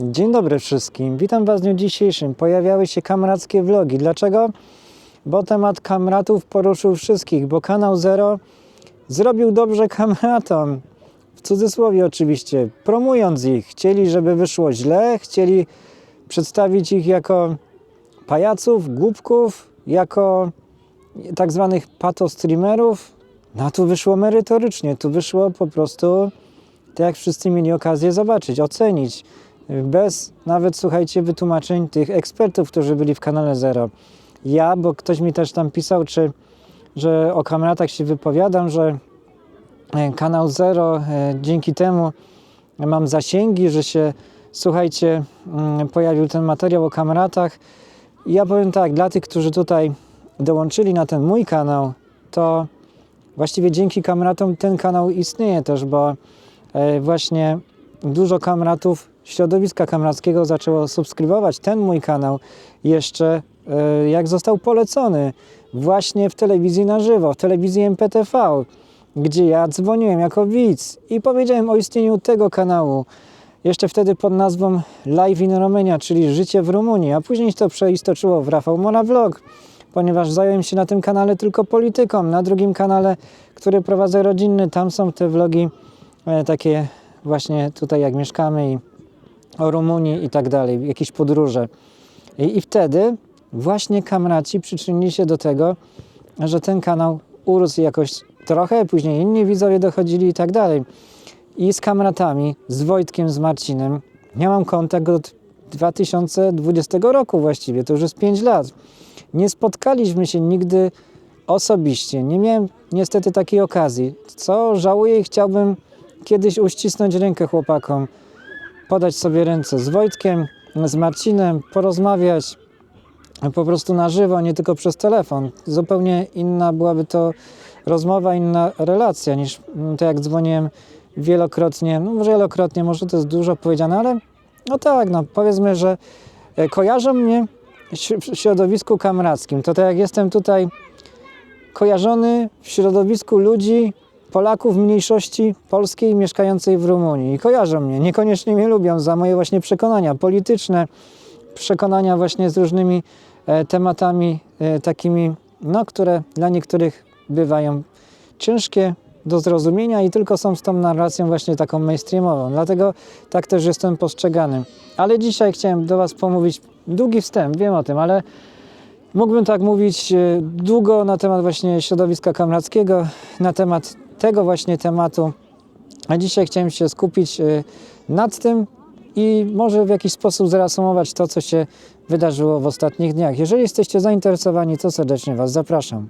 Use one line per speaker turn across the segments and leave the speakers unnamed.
Dzień dobry wszystkim. Witam Was w dniu dzisiejszym. Pojawiały się kamrackie vlogi. Dlaczego? Bo temat kamratów poruszył wszystkich, bo kanał Zero zrobił dobrze kamratom. W cudzysłowie oczywiście, promując ich. Chcieli, żeby wyszło źle, chcieli przedstawić ich jako pajaców, głupków, jako tak zwanych patostreamerów. No a tu wyszło merytorycznie, tu wyszło po prostu tak jak wszyscy mieli okazję zobaczyć, ocenić, bez nawet, słuchajcie, wytłumaczeń tych ekspertów, którzy byli w kanale Zero. Ja, bo ktoś mi też tam pisał, czy, że o kamratach się wypowiadam, że e, kanał Zero e, dzięki temu mam zasięgi, że się, słuchajcie, mm, pojawił ten materiał o kamratach. Ja powiem tak, dla tych, którzy tutaj dołączyli na ten mój kanał, to właściwie dzięki kamratom ten kanał istnieje też, bo e, właśnie dużo kamratów środowiska kamrackiego zaczęło subskrybować ten mój kanał jeszcze e, jak został polecony właśnie w telewizji na żywo, w telewizji MPTV, gdzie ja dzwoniłem jako widz i powiedziałem o istnieniu tego kanału. Jeszcze wtedy pod nazwą Live in Romania, czyli Życie w Rumunii, a później to przeistoczyło w Rafał Mora Vlog, ponieważ zająłem się na tym kanale tylko polityką. Na drugim kanale, który prowadzę rodzinny, tam są te vlogi e, takie właśnie tutaj jak mieszkamy i o Rumunii i tak dalej, jakieś podróże. I, I wtedy właśnie kamraci przyczynili się do tego, że ten kanał urósł jakoś trochę, później inni widzowie dochodzili i tak dalej. I z kamratami, z Wojtkiem, z Marcinem miałam kontakt od 2020 roku właściwie, to już jest 5 lat. Nie spotkaliśmy się nigdy osobiście. Nie miałem niestety takiej okazji, co żałuję i chciałbym kiedyś uścisnąć rękę chłopakom, podać sobie ręce z Wojtkiem, z Marcinem, porozmawiać po prostu na żywo, nie tylko przez telefon. Zupełnie inna byłaby to rozmowa, inna relacja niż mm, to jak dzwoniłem wielokrotnie, no wielokrotnie, może to jest dużo powiedziane, ale no tak, no powiedzmy, że e, kojarzą mnie w środowisku kamrackim. To tak jak jestem tutaj kojarzony w środowisku ludzi, Polaków mniejszości polskiej mieszkającej w Rumunii. I kojarzą mnie, niekoniecznie mnie lubią za moje właśnie przekonania polityczne, przekonania właśnie z różnymi e, tematami e, takimi, no, które dla niektórych bywają ciężkie do zrozumienia i tylko są z tą narracją właśnie taką mainstreamową. Dlatego tak też jestem postrzegany. Ale dzisiaj chciałem do Was pomówić, długi wstęp, wiem o tym, ale mógłbym tak mówić e, długo na temat właśnie środowiska kamrackiego, na temat tego właśnie tematu. A dzisiaj chciałem się skupić e, nad tym i może w jakiś sposób zreasumować to, co się wydarzyło w ostatnich dniach. Jeżeli jesteście zainteresowani, to serdecznie Was zapraszam.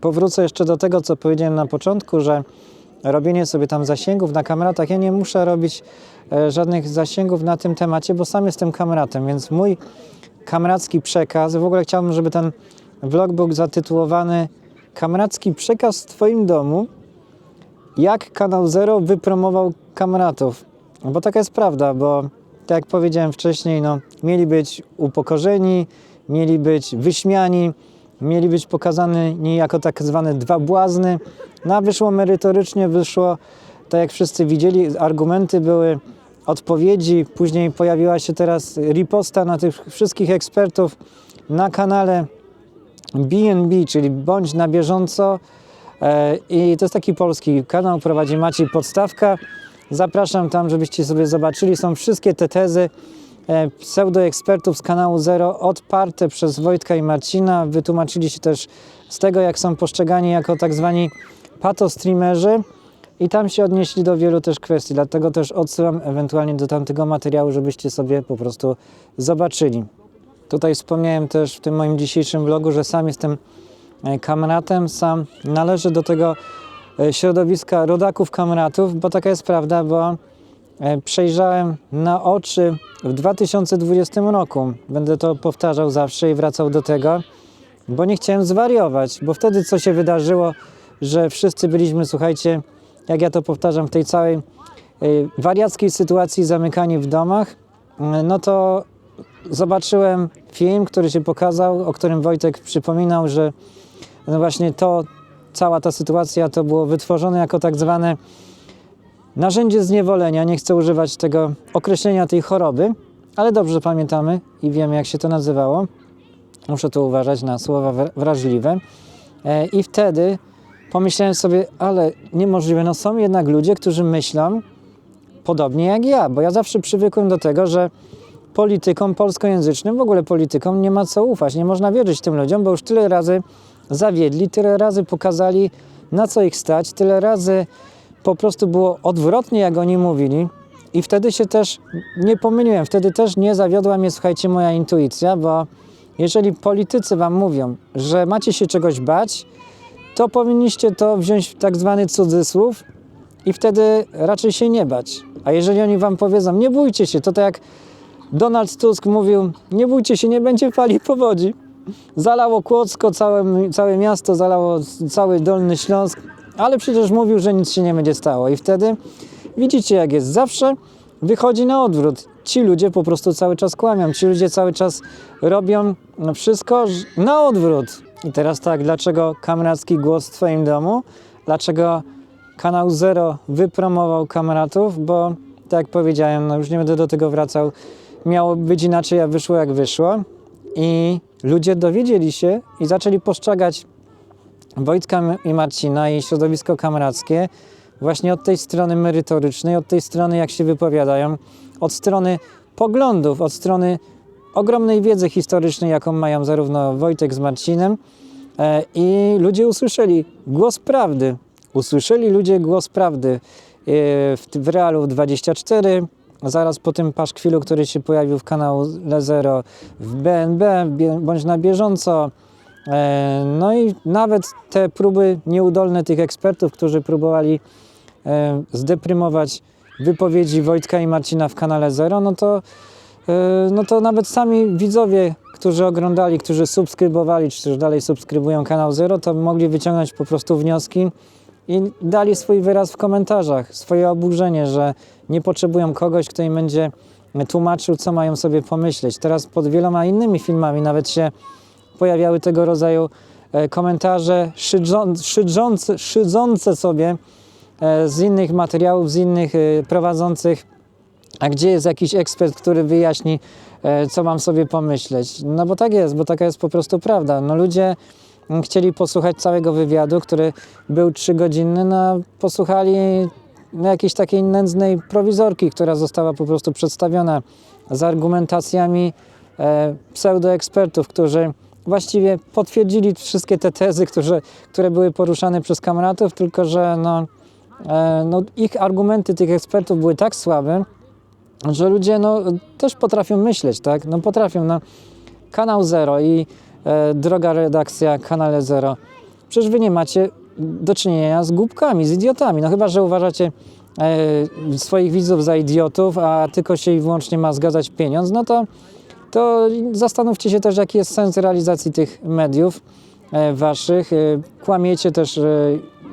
Powrócę jeszcze do tego, co powiedziałem na początku, że robienie sobie tam zasięgów na kamratach, ja nie muszę robić e, żadnych zasięgów na tym temacie, bo sam jestem kamratem, więc mój kamracki przekaz, w ogóle chciałbym, żeby ten vlog był zatytułowany Kamracki przekaz w Twoim domu, jak Kanał Zero wypromował kamratów. Bo taka jest prawda, bo tak jak powiedziałem wcześniej, no, mieli być upokorzeni, mieli być wyśmiani, mieli być pokazani jako tak zwane dwa błazny. No a wyszło merytorycznie, wyszło tak jak wszyscy widzieli, argumenty były, odpowiedzi, później pojawiła się teraz riposta na tych wszystkich ekspertów na kanale BNB, czyli Bądź na bieżąco. E, I to jest taki polski kanał, prowadzi Maciej Podstawka. Zapraszam tam, żebyście sobie zobaczyli. Są wszystkie te tezy e, pseudoekspertów z kanału Zero odparte przez Wojtka i Marcina. Wytłumaczyli się też z tego, jak są postrzegani jako tak zwani patostreamerzy i tam się odnieśli do wielu też kwestii, dlatego też odsyłam ewentualnie do tamtego materiału, żebyście sobie po prostu zobaczyli. Tutaj wspomniałem też w tym moim dzisiejszym vlogu, że sam jestem e, kamratem, sam należę do tego e, środowiska rodaków kamratów, bo taka jest prawda, bo e, przejrzałem na oczy w 2020 roku. Będę to powtarzał zawsze i wracał do tego, bo nie chciałem zwariować, bo wtedy co się wydarzyło, że wszyscy byliśmy, słuchajcie, jak ja to powtarzam, w tej całej y, wariackiej sytuacji zamykani w domach, y, no to zobaczyłem film, który się pokazał, o którym Wojtek przypominał, że no właśnie to, cała ta sytuacja to było wytworzone jako tak zwane narzędzie zniewolenia. Nie chcę używać tego określenia tej choroby, ale dobrze pamiętamy i wiemy, jak się to nazywało. Muszę tu uważać na słowa wra- wrażliwe. E, I wtedy pomyślałem sobie, ale niemożliwe, no są jednak ludzie, którzy myślą podobnie jak ja, bo ja zawsze przywykłem do tego, że politykom polskojęzycznym, w ogóle politykom nie ma co ufać, nie można wierzyć tym ludziom, bo już tyle razy zawiedli, tyle razy pokazali na co ich stać, tyle razy po prostu było odwrotnie jak oni mówili. I wtedy się też nie pomyliłem, wtedy też nie zawiodła mnie, słuchajcie, moja intuicja, bo jeżeli politycy wam mówią, że macie się czegoś bać, to powinniście to wziąć w tak zwany cudzysłów i wtedy raczej się nie bać. A jeżeli oni wam powiedzą, nie bójcie się, to tak jak Donald Tusk mówił, nie bójcie się, nie będzie fali powodzi. Zalało Kłodzko, całe, całe miasto, zalało cały Dolny Śląsk, ale przecież mówił, że nic się nie będzie stało. I wtedy widzicie, jak jest. Zawsze wychodzi na odwrót. Ci ludzie po prostu cały czas kłamią. Ci ludzie cały czas robią wszystko na odwrót. I teraz tak, dlaczego kameracki głos w Twoim domu? Dlaczego kanał Zero wypromował kameratów? Bo tak jak powiedziałem, no już nie będę do tego wracał. Miało być inaczej, a wyszło jak wyszło. I ludzie dowiedzieli się i zaczęli postrzegać Wojtka i Marcina i środowisko kamerackie właśnie od tej strony merytorycznej, od tej strony jak się wypowiadają, od strony poglądów, od strony ogromnej wiedzy historycznej, jaką mają zarówno Wojtek z Marcinem e, i ludzie usłyszeli głos prawdy. Usłyszeli ludzie głos prawdy e, w, w Realu 24, zaraz po tym paszkwilu, który się pojawił w kanału Lezero, w BNB, bądź na bieżąco, E, No i nawet te próby nieudolne tych ekspertów, którzy próbowali zdeprymować wypowiedzi Wojtka i Marcina w kanale Zero, no to, no to nawet sami widzowie, którzy oglądali, którzy subskrybowali, czy też dalej subskrybują kanał Zero, to mogli wyciągnąć po prostu wnioski i dali swój wyraz w komentarzach, swoje oburzenie, że nie potrzebują kogoś, kto im będzie tłumaczył, co mają sobie pomyśleć. Teraz pod wieloma innymi filmami nawet się pojawiały tego rodzaju e, komentarze szydzą, szydzące, szydzące sobie e, z innych materiałów, z innych e, prowadzących, a gdzie jest jakiś ekspert, który wyjaśni, e, co mam sobie pomyśleć. No bo tak jest, bo taka jest po prostu prawda. No ludzie mm, chcieli posłuchać całego wywiadu, który był trzygodzinny, no posłuchali no, jakiejś takiej nędznej prowizorki, która została po prostu przedstawiona z argumentacjami e, pseudoekspertów, którzy właściwie potwierdzili wszystkie te tezy, które, które były poruszane przez kameratów, tylko że no, e, no, ich argumenty tych ekspertów były tak słabe, że ludzie no, też potrafią myśleć, tak? No potrafią. No, kanał Zero i e, droga redakcja kanale Zero. Przecież wy nie macie do czynienia z głupkami, z idiotami. No chyba, że uważacie e, swoich widzów za idiotów, a tylko się i wyłącznie ma zgadzać pieniądz, no to to zastanówcie się też, jaki jest sens realizacji tych mediów e, waszych. E, Kłamiecie też e,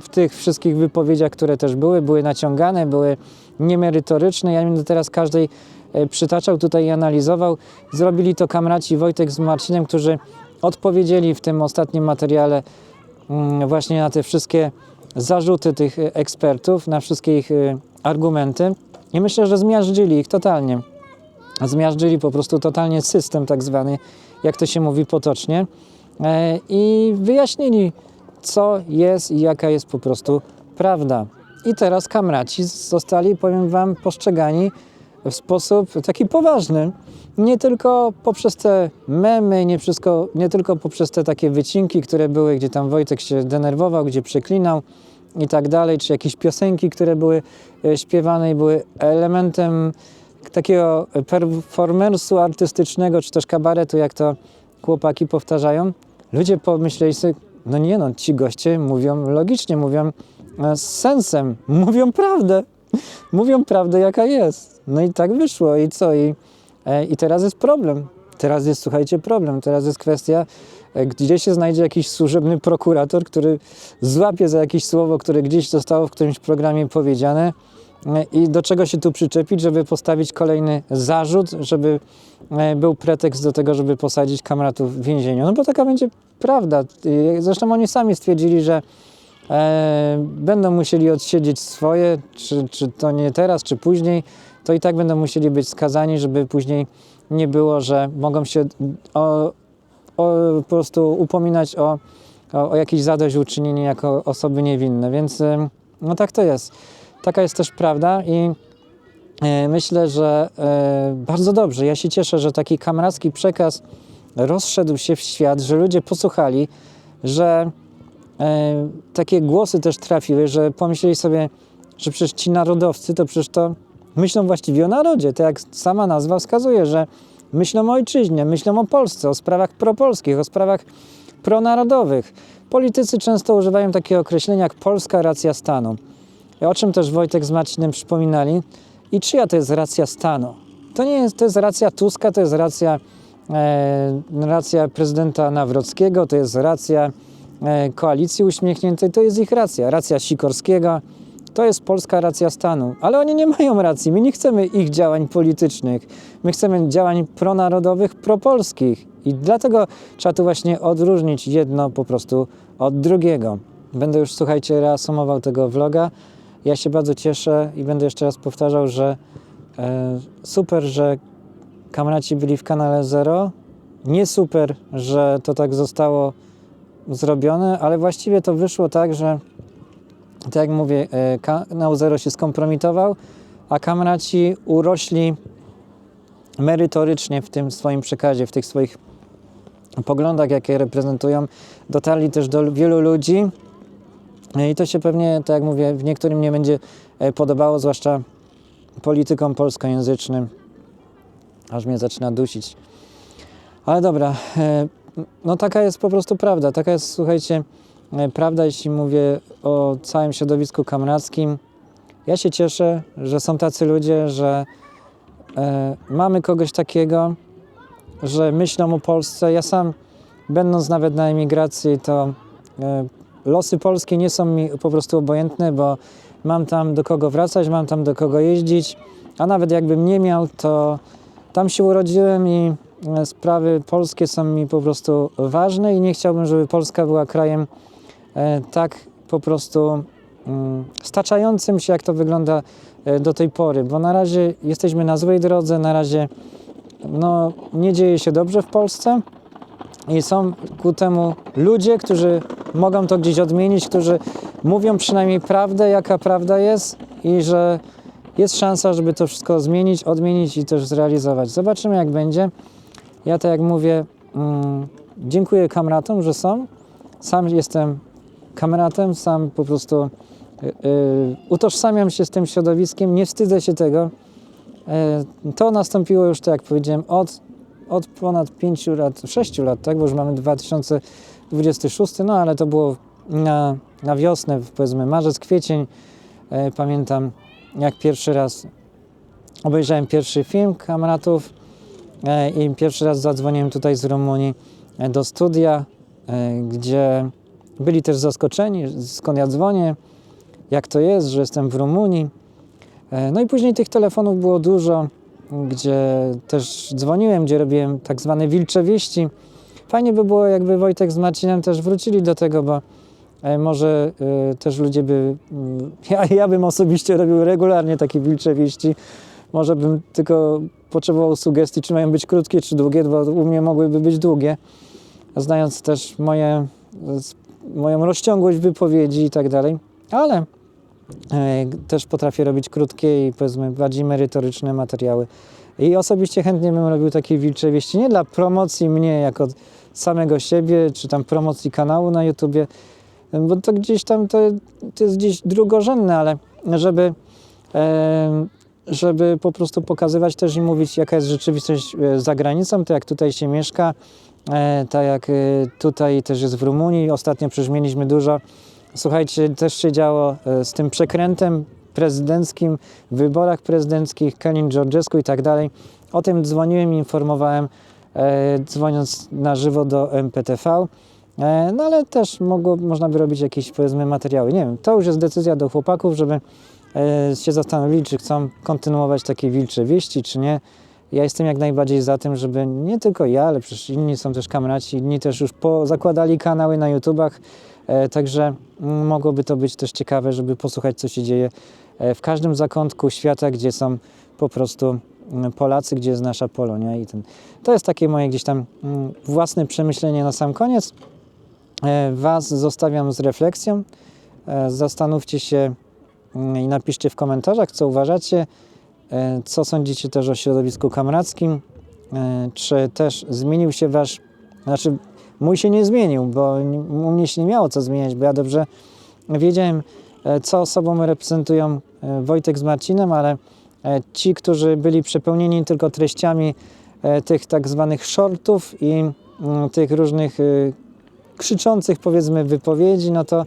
w tych wszystkich wypowiedziach, które też były, były naciągane, były niemerytoryczne. Ja będę teraz każdej e, przytaczał tutaj i analizował. Zrobili to kamraci Wojtek z Marcinem, którzy odpowiedzieli w tym ostatnim materiale mm, właśnie na te wszystkie zarzuty tych ekspertów, na wszystkie ich e, argumenty. I myślę, że zmiażdżyli ich totalnie zmiażdżyli po prostu totalnie system tak zwany, jak to się mówi potocznie e, i wyjaśnili, co jest i jaka jest po prostu prawda. I teraz kamraci zostali, powiem Wam, postrzegani w sposób taki poważny. Nie tylko poprzez te memy, nie, wszystko, nie tylko poprzez te takie wycinki, które były, gdzie tam Wojtek się denerwował, gdzie przeklinał i tak dalej, czy jakieś piosenki, które były e, śpiewane i były elementem takiego performance'u artystycznego, czy też kabaretu, jak to chłopaki powtarzają, ludzie pomyśleli sobie, no nie no, ci goście mówią logicznie, mówią z sensem, mówią prawdę, mówią prawdę jaka jest. No i tak wyszło i co? I, e, i teraz jest problem. Teraz jest, słuchajcie, problem. Teraz jest kwestia, e, gdzie się znajdzie jakiś służebny prokurator, który złapie za jakieś słowo, które gdzieś zostało w którymś programie powiedziane, i do czego się tu przyczepić, żeby postawić kolejny zarzut, żeby e, był pretekst do tego, żeby posadzić kamratów w więzieniu. No bo taka będzie prawda. Zresztą oni sami stwierdzili, że e, będą musieli odsiedzieć swoje, czy, czy to nie teraz, czy później, to i tak będą musieli być skazani, żeby później nie było, że mogą się o, o, po prostu upominać o, o, o jakieś zadośćuczynienie jako osoby niewinne, więc ym, no tak to jest. Taka jest też prawda i e, myślę, że e, bardzo dobrze. Ja się cieszę, że taki kameracki przekaz rozszedł się w świat, że ludzie posłuchali, że e, takie głosy też trafiły, że pomyśleli sobie, że przecież ci narodowcy to przecież to myślą właściwie o narodzie. Tak jak sama nazwa wskazuje, że myślą o ojczyźnie, myślą o Polsce, o sprawach propolskich, o sprawach pronarodowych. Politycy często używają takiego określenia jak polska racja stanu. O czym też Wojtek z Marcinem przypominali. I czyja to jest racja stanu? To nie jest, to jest racja Tuska, to jest racja, e, racja prezydenta Nawrockiego, to jest racja e, koalicji uśmiechniętej, to jest ich racja. Racja Sikorskiego, to jest polska racja stanu. Ale oni nie mają racji. My nie chcemy ich działań politycznych. My chcemy działań pronarodowych, propolskich. I dlatego trzeba tu właśnie odróżnić jedno po prostu od drugiego. Będę już, słuchajcie, reasumował tego vloga. Ja się bardzo cieszę i będę jeszcze raz powtarzał, że e, super, że kamraci byli w kanale Zero. Nie super, że to tak zostało zrobione, ale właściwie to wyszło tak, że tak jak mówię, e, kanał Zero się skompromitował, a kamraci urośli merytorycznie w tym swoim przekazie, w tych swoich poglądach, jakie reprezentują. Dotarli też do wielu ludzi i to się pewnie, tak jak mówię, w niektórym nie będzie e, podobało, zwłaszcza politykom polskojęzycznym. Aż mnie zaczyna dusić. Ale dobra, e, no taka jest po prostu prawda. Taka jest, słuchajcie, e, prawda, jeśli mówię o całym środowisku kamrackim. Ja się cieszę, że są tacy ludzie, że e, mamy kogoś takiego, że myślą o Polsce. Ja sam, będąc nawet na emigracji, to e, losy Polski nie są mi po prostu obojętne, bo mam tam do kogo wracać, mam tam do kogo jeździć, a nawet jakbym nie miał, to tam się urodziłem i sprawy polskie są mi po prostu ważne i nie chciałbym, żeby Polska była krajem e, tak po prostu mm, staczającym się, jak to wygląda e, do tej pory, bo na razie jesteśmy na złej drodze, na razie no, nie dzieje się dobrze w Polsce i są ku temu ludzie, którzy mogą to gdzieś odmienić, którzy mówią przynajmniej prawdę, jaka prawda jest i że jest szansa, żeby to wszystko zmienić, odmienić i też zrealizować. Zobaczymy, jak będzie. Ja tak jak mówię, mm, dziękuję kamratom, że są. Sam jestem kamratem, sam po prostu y, y, utożsamiam się z tym środowiskiem, nie wstydzę się tego. Y, to nastąpiło już, tak jak powiedziałem, od, od ponad 5 lat, 6 lat, tak, bo już mamy 2026, no ale to było na, na wiosnę, powiedzmy marzec, kwiecień. E, Pamiętam, jak pierwszy raz obejrzałem pierwszy film Kamratów e, i pierwszy raz zadzwoniłem tutaj z Rumunii e, do studia, e, gdzie byli też zaskoczeni, skąd ja dzwonię, jak to jest, że jestem w Rumunii. E, No i później tych telefonów było dużo, gdzie też dzwoniłem, gdzie robiłem tak zwane wilcze wieści. Fajnie by było, jakby Wojtek z Marcinem też wrócili do tego, bo e, może e, też ludzie by. mm, Ja, ja bym osobiście robił regularnie takie wilcze wieści. Może bym tylko potrzebował sugestii, czy mają być krótkie, czy długie, bo u mnie mogłyby być długie. Znając też moje, moją rozciągłość wypowiedzi i tak dalej. Ale e, też potrafię robić krótkie i powiedzmy bardziej merytoryczne materiały. I osobiście chętnie bym robił takie wilcze wieści, nie dla promocji mnie jako samego siebie, czy tam promocji kanału na YouTubie, bo to gdzieś tam to, to jest gdzieś drugorzędne, ale żeby, żeby po prostu pokazywać też i mówić, jaka jest rzeczywistość e, za granicą, to jak tutaj się mieszka, e, tak jak e, tutaj też jest w Rumunii. Ostatnio przecież mieliśmy dużo, słuchajcie, też się działo z tym przekrętem prezydenckim, w wyborach prezydenckich, Kalin Georgescu i tak dalej. O tym dzwoniłem i informowałem, dzwoniąc na żywo do MPTV. No ale też mogło, można by robić jakieś powiedzmy materiały. Nie wiem, to już jest decyzja do chłopaków, żeby się zastanowili, czy chcą kontynuować takie wilcze wieści, czy nie. Ja jestem jak najbardziej za tym, żeby nie tylko ja, ale przecież inni są też kamraci, inni też już zakładali kanały na YouTubach, E, Także mm, mogłoby to być też ciekawe, żeby posłuchać, co się dzieje e, w każdym zakątku świata, gdzie są po prostu mm, Polacy, gdzie jest nasza Polonia. I ten. To jest takie moje gdzieś tam mm, własne przemyślenie na sam koniec. E, Was zostawiam z refleksją. E, Zastanówcie się i napiszcie w komentarzach, co uważacie, e, co sądzicie też o środowisku kamrackim, e, czy też zmienił się Wasz, znaczy mój się nie zmienił, bo u mnie się nie miało co zmieniać, bo ja dobrze wiedziałem, e, co sobą reprezentują Wojtek z Marcinem, ale ci, którzy byli przepełnieni tylko treściami tych tak zwanych shortów i mm, tych różnych y, krzyczących powiedzmy wypowiedzi, no to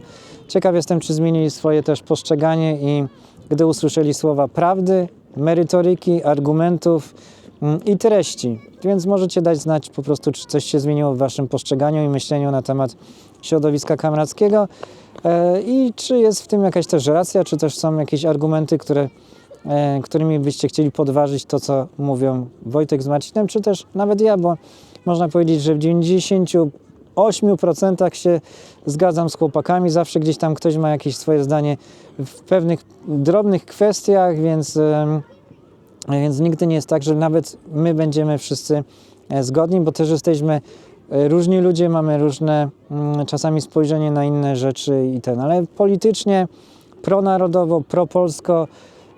ciekaw jestem, czy zmienili swoje też postrzeganie i gdy usłyszeli słowa prawdy, merytoryki, argumentów mm, i treści. Więc możecie dać znać po prostu, czy coś się zmieniło w waszym postrzeganiu i myśleniu na temat środowiska kamrackiego e, i czy jest w tym jakaś też racja, czy też są jakieś argumenty, które, e, którymi byście chcieli podważyć to, co mówią Wojtek z Marcinem, czy też nawet ja, bo można powiedzieć, że w 98% się zgadzam z chłopakami. Zawsze gdzieś tam ktoś ma jakieś swoje zdanie w pewnych drobnych kwestiach, więc, więc nigdy nie jest tak, że nawet my będziemy wszyscy e, zgodni, bo też jesteśmy e, różni ludzie, mamy różne mm, czasami spojrzenie na inne rzeczy i ten, ale politycznie, pronarodowo, propolsko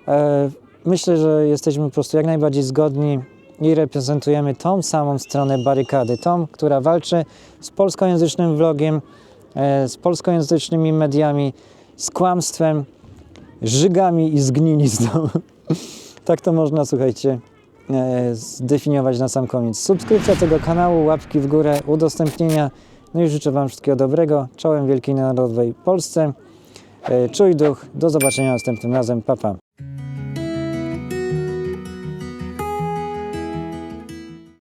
e, myślę, że jesteśmy po prostu jak najbardziej zgodni i reprezentujemy tą samą stronę barykady, tą, która walczy z polskojęzycznym vlogiem, e, z polskojęzycznymi mediami, z kłamstwem, żygami i zgnilizną. tak to można, słuchajcie, e, zdefiniować na sam koniec. Subskrypcja tego kanału, łapki w górę, udostępnienia. No i życzę Wam wszystkiego dobrego. Czołem Wielkiej Narodowej Polsce. E, Czuj duch. Do zobaczenia następnym razem. Pa, pa.